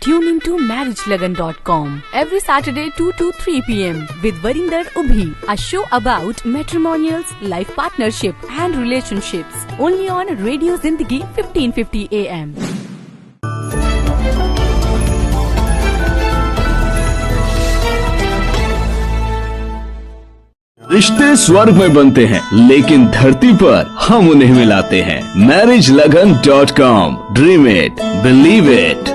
Tune into marriagelagan.com every Saturday 2 to 3 p.m. with Varinder Ubhi, a show about matrimonials, life partnership and relationships. Only on Radio Zindagi 1550 AM. रिश्ते स्वर्ग में बनते हैं लेकिन धरती पर हम उन्हें मिलाते हैं Marriage Lagan dot com dream it believe it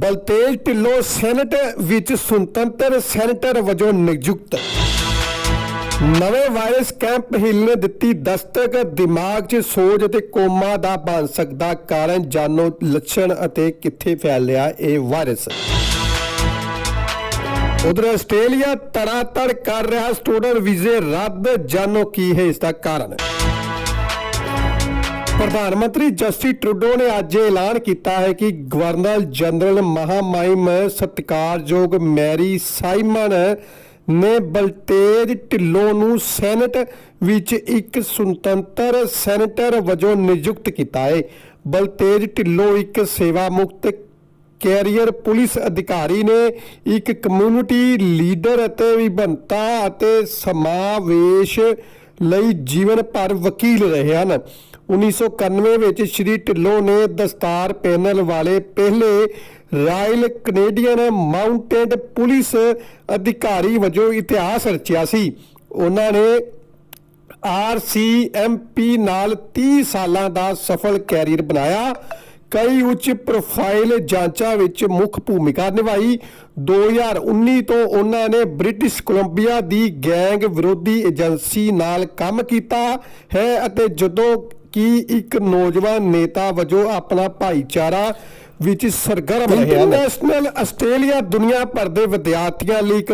Baltej Dhillon senate ਵਿੱਚ ਸੁਤੰਤਰ ਸੈਨੇਟਰ ਵਜੋਂ ਨਿਯੁਕਤ। ਨਵੇਂ ਵਾਇਰਸ ਕੈਂਪ ਹਿੱਲ ਨੇ ਦਿੱਤੀ ਦਸਤਕ। ਦਿਮਾਗ 'ਚ ਸੋਜ ਅਤੇ ਕੋਮਾ ਦਾ ਬਣ ਸਕਦਾ ਕਾਰਨ ਜਾਣੋ ਲੱਛਣ ਅਤੇ ਕਿੱਥੇ ਫੈਲਿਆ ਇਹ ਵਾਇਰਸ। ਉਧਰ ਆਸਟ੍ਰੇਲੀਆ ਤੜਾਤੜ ਕਰ ਰਿਹਾ ਸਟੂਡੈਂਟ ਵੀਜ਼ੇ ਰੱਦ। ਜਾਣੋ ਕੀ ਹੈ ਇਸ ਦਾ ਕਾਰਨ। ਪ੍ਰਧਾਨ ਮੰਤਰੀ ਜਸਟਿਨ ਟਰੂਡੋ ਨੇ ਅੱਜ ਇਹ ਐਲਾਨ ਕੀਤਾ ਹੈ ਕਿ ਗਵਰਨਰ ਜਨਰਲ ਮਹਾਮਹਿਮ ਸਤਿਕਾਰਯੋਗ ਮੈਰੀ ਸਾਈਮਨ ਨੇ ਬਲਤੇਜ ਢਿੱਲੋਂ ਨੂੰ ਸੈਨੇਟ ਵਿੱਚ ਇੱਕ ਸੁਤੰਤਰ ਸੈਨੇਟਰ ਵਜੋਂ ਨਿਯੁਕਤ ਕੀਤਾ ਹੈ। ਬਲਤੇਜ ਢਿੱਲੋਂ ਇੱਕ ਸੇਵਾ ਮੁਕਤ ਕੈਰੀਅਰ ਪੁਲਿਸ ਅਧਿਕਾਰੀ ਨੇ ਇੱਕ ਕਮਿਊਨਿਟੀ ਲੀਡਰ ਅਤੇ ਵਿਭਿੰਨਤਾ ਅਤੇ ਸਮਾਵੇਸ਼ ਲਈ ਜੀਵਨ ਭਰ ਵਕੀਲ ਰਹੇ ਹਨ। 1991 ਵਿੱਚ ਸ਼੍ਰੀ ਢਿੱਲੋਂ ਨੇ ਦਸਤਾਰ ਪੈਨਲ ਵਾਲੇ ਪਹਿਲੇ ਰਾਇਲ ਕੈਨੇਡੀਅਨ ਮਾਊਂਟੇਡ ਪੁਲਿਸ ਅਧਿਕਾਰੀ ਵਜੋਂ ਇਤਿਹਾਸ ਰਚਿਆ ਸੀ। ਉਹਨਾਂ ਨੇ ਆਰਸੀਐਮਪੀ ਨਾਲ 30 ਸਾਲਾਂ ਦਾ ਸਫਲ ਕੈਰੀਅਰ ਬਣਾਇਆ। ਕਈ ਉੱਚ ਪ੍ਰੋਫਾਈਲ ਜਾਂਚਾਂ ਵਿੱਚ ਮੁੱਖ ਭੂਮਿਕਾ ਨਿਭਾਈ। 2019 ਤੋਂ ਉਹਨਾਂ ਨੇ ਬ੍ਰਿਟਿਸ਼ ਕੋਲੰਬੀਆ ਦੀ ਗੈਂਗ ਵਿਰੋਧੀ ਏਜੰਸੀ ਨਾਲ ਕੰਮ ਕੀਤਾ ਹੈ ਅਤੇ ਜਦੋਂ ਕਿ ਇੱਕ ਨੌਜਵਾਨ ਨੇਤਾ ਵਜੋਂ ਆਪਣਾ ਭਾਈਚਾਰਾ ਵਿੱਚ ਸਰਗਰਮ ਰਹੇ ਹਨ ਇੰਟਰਨੈਸ਼ਨਲ ਆਸਟ੍ਰੇਲੀਆ ਦੁਨੀਆ ਭਰ ਦੇ ਵਿਦਿਆਰਥੀਆਂ ਲਈ ਇੱਕ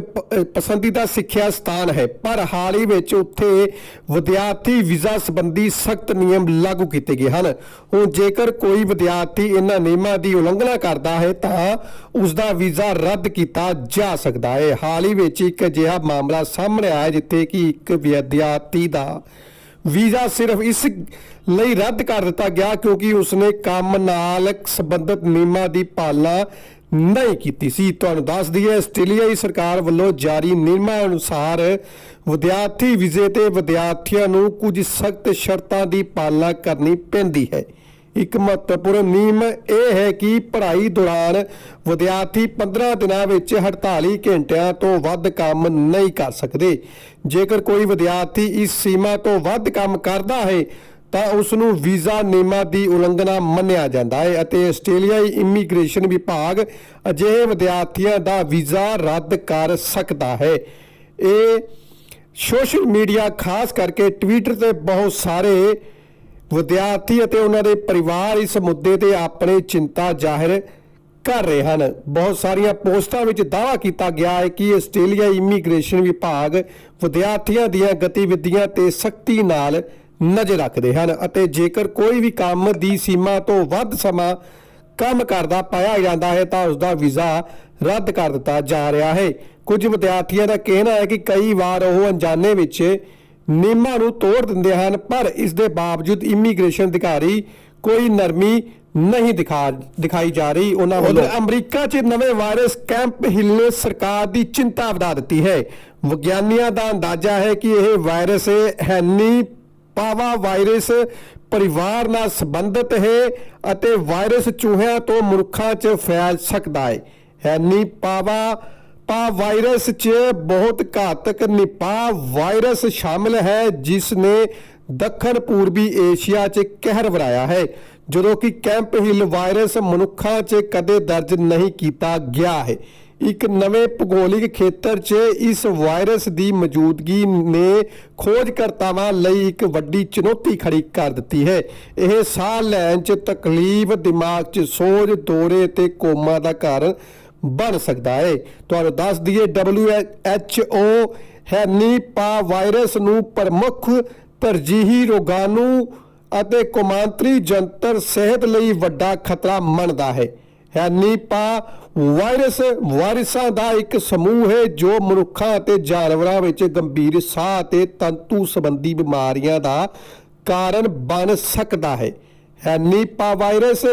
ਪਸੰਦੀਦਾ ਸਿੱਖਿਆ ਸਥਾਨ ਹੈ। ਪਰ ਹਾਲ ਹੀ ਵਿੱਚ ਉੱਥੇ ਵਿਦਿਆਰਥੀ ਵੀਜ਼ਾ ਸੰਬੰਧੀ ਸਖਤ ਨਿਯਮ ਲਾਗੂ ਕੀਤੇ ਗਏ ਹਨ। ਹੁਣ ਜੇਕਰ ਕੋਈ ਵਿਦਿਆਰਥੀ ਇਹਨਾਂ ਨਿਯਮਾਂ ਦੀ ਉਲੰਘਣਾ ਕਰਦਾ ਹੈ ਤਾਂ ਉਸ ਦਾ ਵੀਜ਼ਾ ਰੱਦ ਕੀਤਾ ਜਾ ਸਕਦਾ ਹੈ। ਹਾਲ ਹੀ ਵਿੱਚ ਇੱਕ ਅਜਿਹਾ ਮਾਮਲਾ ਸਾਹਮਣੇ ਆਇਆ ਜਿੱਥੇ ਕਿ ਇੱਕ ਵਿਦਿਆਰਥੀ ਦਾ ਵੀਜ਼ਾ ਸਿਰਫ ਇਸ ਲਈ ਰੱਦ ਕਰ ਦਿੱਤਾ ਗਿਆ ਕਿਉਂਕਿ ਉਸਨੇ ਕੰਮ ਨਾਲ ਸੰਬੰਧਿਤ ਨਿਯਮਾਂ ਦੀ ਪਾਲਣਾ ਨਹੀਂ ਕੀਤੀ ਸੀ। ਤੁਹਾਨੂੰ ਦੱਸ ਦਈਏ, ਆਸਟ੍ਰੇਲੀਆਈ ਸਰਕਾਰ ਵੱਲੋਂ ਜਾਰੀ ਨਿਯਮਾਂ ਅਨੁਸਾਰ ਵਿਦਿਆਰਥੀ ਵੀਜ਼ੇ ਤੇ ਵਿਦਿਆਰਥੀਆਂ ਨੂੰ ਕੁਝ ਸਖਤ ਸ਼ਰਤਾਂ ਦੀ ਪਾਲਣਾ ਕਰਨੀ ਪੈਂਦੀ ਹੈ। ਇੱਕ ਮਹੱਤਵਪੂਰਨ ਨਿਯਮ ਇਹ ਹੈ ਕਿ ਪੜ੍ਹਾਈ ਦੌਰਾਨ ਵਿਦਿਆਰਥੀ 15 ਦਿਨਾਂ ਵਿੱਚ 48 ਘੰਟਿਆਂ ਤੋਂ ਵੱਧ ਕੰਮ ਨਹੀਂ ਕਰ ਸਕਦੇ। ਜੇਕਰ ਕੋਈ ਵਿਦਿਆਰਥੀ ਇਸ ਸੀਮਾ ਤੋਂ ਵੱਧ ਕੰਮ ਕਰਦਾ ਹੈ, ਤਾਂ ਉਸ ਨੂੰ ਵੀਜ਼ਾ ਨਿਯਮਾਂ ਦੀ ਉਲੰਘਣਾ ਮੰਨਿਆ ਜਾਂਦਾ ਹੈ ਅਤੇ ਆਸਟ੍ਰੇਲੀਆਈ ਇਮੀਗ੍ਰੇਸ਼ਨ ਵਿਭਾਗ ਅਜਿਹੇ ਵਿਦਿਆਰਥੀਆਂ ਦਾ ਵੀਜ਼ਾ ਰੱਦ ਕਰ ਸਕਦਾ ਹੈ। ਇਹ ਸੋਸ਼ਲ ਮੀਡੀਆ ਖਾਸ ਕਰਕੇ ਟਵਿੱਟਰ ਤੇ ਬਹੁਤ ਸਾਰੇ ਵਿਦਿਆਰਥੀ ਅਤੇ ਉਹਨਾਂ ਦੇ ਪਰਿਵਾਰ ਇਸ ਮੁੱਦੇ ਤੇ ਆਪਣੇ ਚਿੰਤਾ ਜ਼ਾਹਿਰ ਕਰ ਰਹੇ ਹਨ। ਬਹੁਤ ਸਾਰੀਆਂ ਪੋਸਟਾਂ ਵਿੱਚ ਦਾਅਵਾ ਕੀਤਾ ਗਿਆ ਹੈ ਕਿ ਆਸਟ੍ਰੇਲੀਆ ਇਮੀਗ੍ਰੇਸ਼ਨ ਵਿਭਾਗ ਵਿਦਿਆਰਥੀਆਂ ਦੀਆਂ ਗਤੀਵਿਧੀਆਂ ਤੇ ਸਖਤੀ ਨਾਲ ਨਜ਼ਰ ਰੱਖਦੇ ਹਨ ਅਤੇ ਜੇਕਰ ਕੋਈ ਵੀ ਕੰਮ ਦੀ ਸੀਮਾ ਤੋਂ ਵੱਧ ਸਮਾਂ ਕੰਮ ਕਰਦਾ ਪਾਇਆ ਜਾਂਦਾ ਹੈ ਤਾਂ ਉਸ ਦਾ ਵੀਜ਼ਾ ਰੱਦ ਕਰ ਦਿੱਤਾ ਜਾ ਰਿਹਾ ਹੈ। ਕੁਝ ਵਿਦਿਆਰਥੀਆਂ ਦਾ ਕਹਿਣਾ ਹੈ ਕਿ ਕਈ ਵਾਰ ਉਹ ਅਣਜਾਣੇ ਵਿੱਚ ਨਿਯਮਾਂ ਨੂੰ ਤੋੜ ਦਿੰਦੇ ਹਨ ਪਰ ਇਸ ਦੇ ਬਾਵਜੂਦ ਇਮੀਗ੍ਰੇਸ਼ਨ ਅਧਿਕਾਰੀ ਕੋਈ ਨਰਮੀ ਨਹੀਂ ਦਿਖਾ ਦਿਖਾਈ ਜਾ ਰਹੀ। ਉਹਨਾਂ ਵੱਲੋਂ ਅਮਰੀਕਾ 'ਚ ਨਵੇਂ ਵਾਇਰਸ ਕੈਂਪ ਹਿੱਲ ਸਰਕਾਰ ਦੀ ਚਿੰਤਾ ਵਧਾ ਦਿੱਤੀ ਹੈ। ਵਿਗਿਆਨੀਆਂ ਦਾ ਅੰਦਾਜ਼ਾ ਹੈ ਕਿ ਇਹ ਵਾਇਰਸ ਹੈਨੀ ਪਾਵਾ ਵਾਇਰਸ ਪਰਿਵਾਰ ਨਾਲ ਸੰਬੰਧਿਤ ਹੈ ਅਤੇ ਵਾਇਰਸ ਚੂਹਿਆਂ ਤੋਂ ਮਨੁੱਖਾਂ 'ਚ ਫੈਲ ਸਕਦਾ ਹੈ। ਹੈਨੀ ਪਾਵਾ ਪਾ ਵਾਇਰਸ 'ਚ ਬਹੁਤ ਘਾਤਕ ਨਿਪਾ ਵਾਇਰਸ ਸ਼ਾਮਲ ਹੈ ਜਿਸ ਨੇ ਦੱਖਣ ਪੂਰਬੀ ਏਸ਼ੀਆ 'ਚ ਕਹਿਰ ਵਰਾਇਆ ਹੈ। ਜਦੋਂ ਕਿ ਕੈਂਪ ਹਿਲ ਵਾਇਰਸ ਮਨੁੱਖਾਂ 'ਚ ਕਦੇ ਦਰਜ ਨਹੀਂ ਕੀਤਾ ਗਿਆ ਹੈ। ਇੱਕ ਨਵੇਂ ਭੂਗੋਲਿਕ ਖੇਤਰ 'ਚ ਇਸ ਵਾਇਰਸ ਦੀ ਮੌਜੂਦਗੀ ਨੇ ਖੋਜਕਰਤਾਵਾਂ ਲਈ ਇੱਕ ਵੱਡੀ ਚੁਣੌਤੀ ਖੜੀ ਕਰ ਦਿੱਤੀ ਹੈ। ਇਹ ਸਾਹ ਲੈਣ 'ਚ ਤਕਲੀਫ, ਦਿਮਾਗ 'ਚ ਸੋਜ, ਦੌਰੇ ਤੇ ਕੋਮਾ ਦਾ ਕਾਰਨ ਬਣ ਸਕਦਾ ਹੈ ਤੁਹਾਨੂੰ ਦੱਸ ਦਈਏ WHO ਹੈਨੀ ਪਾ ਵਾਇਰਸ ਨੂੰ ਪ੍ਰਮੁੱਖ ਤਰਜੀਹੀ ਰੋਗਾਣੂ ਅਤੇ ਕੌਮਾਂਤਰੀ ਜੰਤਰ ਸਿਹਤ ਲਈ ਵੱਡਾ ਖਤਰਾ ਮੰਨਦਾ ਹੈ। ਹੈਨੀਪਾ ਵਾਇਰਸ ਵਾਇਰਸਾਂ ਦਾ ਇੱਕ ਸਮੂਹ ਹੈ ਜੋ ਮਨੁੱਖਾਂ ਅਤੇ ਜਾਨਵਰਾਂ ਵਿੱਚ ਗੰਭੀਰ ਸਾਹ ਅਤੇ ਤੰਤੂ ਸੰਬੰਧੀ ਬਿਮਾਰੀਆਂ ਦਾ ਕਾਰਨ ਬਣ ਸਕਦਾ ਹੈ। ਹੈਨੀਪਾ ਵਾਇਰਸ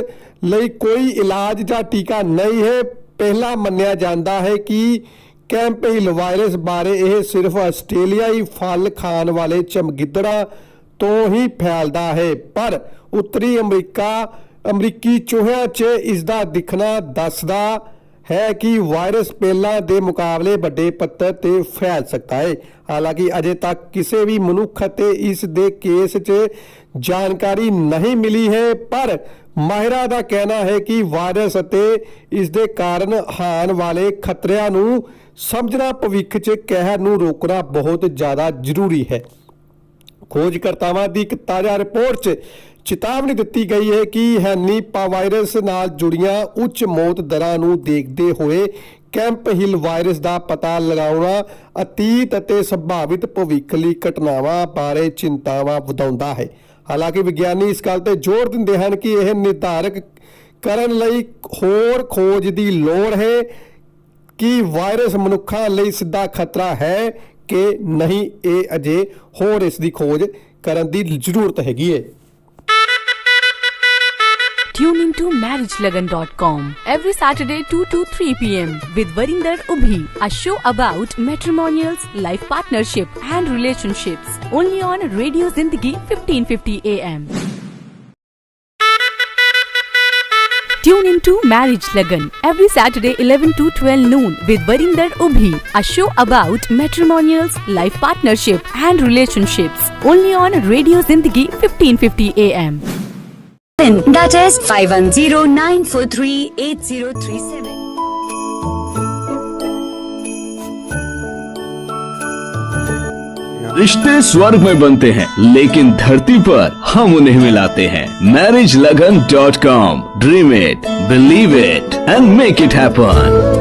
ਲਈ ਕੋਈ ਇਲਾਜ ਜਾਂ ਟੀਕਾ ਨਹੀਂ ਹੈ ਪਹਿਲਾਂ ਮੰਨਿਆ ਜਾਂਦਾ ਹੈ ਕਿ ਕੈਂਪੇਲ ਵਾਇਰਸ ਬਾਰੇ ਇਹ ਸਿਰਫ ਆਸਟ੍ਰੇਲੀਆਈ ਫਲ ਖਾਣ ਵਾਲੇ ਚਮਗਿੱਦੜਾਂ ਤੋਂ ਹੀ ਫੈਲਦਾ ਹੈ, ਪਰ ਉੱਤਰੀ ਅਮਰੀਕਾ, ਅਮਰੀਕੀ ਚੂਹਿਆਂ 'ਚ ਇਸ ਦਾ ਦਿਖਣਾ ਦੱਸਦਾ ਹੈ ਕਿ ਵਾਇਰਸ ਪਹਿਲਾਂ ਦੇ ਮੁਕਾਬਲੇ ਵੱਡੇ ਪੱਧਰ ਤੇ ਫੈਲ ਸਕਦਾ ਹੈ। ਹਾਲਾਂਕਿ ਅਜੇ ਤੱਕ ਕਿਸੇ ਵੀ ਮਨੁੱਖ ਅਤੇ ਇਸ ਦੇ ਕੇਸ 'ਚ ਜਾਣਕਾਰੀ ਨਹੀਂ ਮਿਲੀ ਹੈ, ਪਰ ਮਾਹਿਰਾ ਦਾ ਕਹਿਣਾ ਹੈ ਕਿ ਵਾਇਰਸ ਅਤੇ ਇਸ ਦੇ ਕਾਰਨ ਹਾਨ ਵਾਲੇ ਖਤਰਿਆਂ ਨੂੰ ਸਮਝਣਾ, ਭਵਿੱਖ 'ਚ ਕਹਿਰ ਨੂੰ ਰੋਕਣਾ ਬਹੁਤ ਜ਼ਿਆਦਾ ਜ਼ਰੂਰੀ ਹੈ। ਖੋਜਕਰਤਾਵਾਂ ਦੀ ਇੱਕ ਤਾਜ਼ਾ ਰਿਪੋਰਟ 'ਚ ਚੇਤਾਵਨੀ ਦਿੱਤੀ ਗਈ ਹੈ ਕਿ ਹੈਨੀਪਾ ਵਾਇਰਸ ਨਾਲ ਜੁੜੀਆਂ ਉੱਚ ਮੌਤ ਦਰਾਂ ਨੂੰ ਦੇਖਦੇ ਹੋਏ ਕੈਂਪ ਹਿਲ ਵਾਇਰਸ ਦਾ ਪਤਾ ਲਗਾਉਣਾ, ਅਤੀਤ ਅਤੇ ਸੰਭਾਵਿਤ ਭਵਿੱਖ ਲਈ ਘਟਨਾਵਾਂ ਬਾਰੇ ਚਿੰਤਾਵਾਂ ਵਧਾਉਂਦਾ ਹੈ। ਹਾਲਾਂਕਿ ਵਿਗਿਆਨੀ ਇਸ ਗੱਲ ਤੇ ਜ਼ੋਰ ਦਿੰਦੇ ਹਨ ਕਿ ਇਹ ਨਿਰਧਾਰਕ ਕਰਨ ਲਈ ਹੋਰ ਖੋਜ ਦੀ ਲੋੜ ਹੈ ਕਿ ਵਾਇਰਸ ਮਨੁੱਖਾਂ ਲਈ ਸਿੱਧਾ ਖਤਰਾ ਹੈ ਕਿ ਨਹੀਂ, ਇਹ ਅਜੇ ਹੋਰ ਇਸ ਦੀ ਖੋਜ ਕਰਨ ਦੀ ਜ਼ਰੂਰਤ ਹੈਗੀ ਹੈ Tune into marriagelagan.com every Saturday 2 to 3 p.m. with Varinder Ubhi, a show about matrimonials, life partnership and relationships. Only on Radio Zindagi 1550 AM. Tune into Marriage Lagan every Saturday 11 to 12 noon with Varinder Ubhi, a show about matrimonials, life partnership and relationships. Only on Radio Zindagi 1550 AM. That is 510-943-8037. रिश्ते स्वर्ग में बनते हैं, लेकिन धरती पर हम उन्हें मिलाते हैं। Marriage Lagan dot com dream it believe it and make it happen